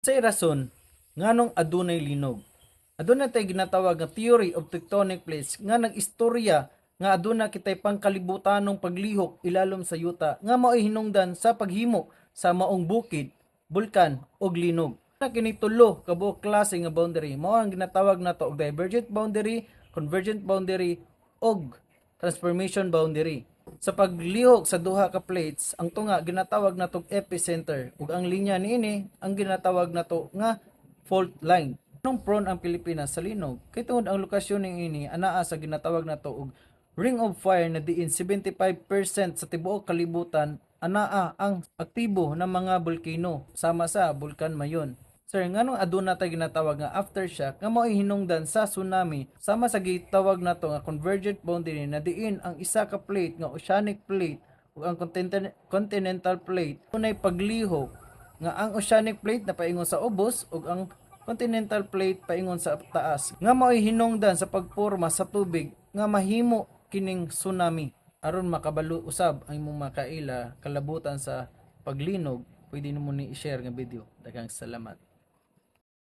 Sa rason nganong adunay linog. Aduna tay ginatawag nga theory of tectonic plates nga nag-istorya nga aduna kitay pangkalibutanong paglihok ilalom sa yuta nga mao'y hinungdan sa paghimo sa maong bukid, bulkan ug linog. Na kini tulo ka klase nga boundary mao ang ginatawag nato og divergent boundary, convergent boundary ug transformation boundary. Sa paglihok sa duha ka plates, ang tunga ginatawag natog epicenter ug ang linya niini ang ginatawag nato nga fault line. Anong prone ang Pilipinas sa linog? Kay tungod ang lokasyon ning ini anaa sa ginatawag nato og ring of fire na diin 75% sa tibuok kalibutan anaa ang aktibo ng mga volcano sama sa Bulkan Mayon. Sir, nganong aduna tay ginatawag nga aftershock nga mao'y hinungdan sa tsunami? Sama sa gitawag nato nga convergent boundary na diin ang isa ka plate nga oceanic plate ug ang continental, plate. Unay paglihok nga ang oceanic plate na paingon sa ubos ug ang continental plate paingon sa taas. Nga mao'y hinungdan sa pagporma sa tubig nga mahimo kining tsunami. Aron makabalo usab ang imong makaila kalabutan sa paglinog pwede nimo ni i-share nga video. Daghang salamat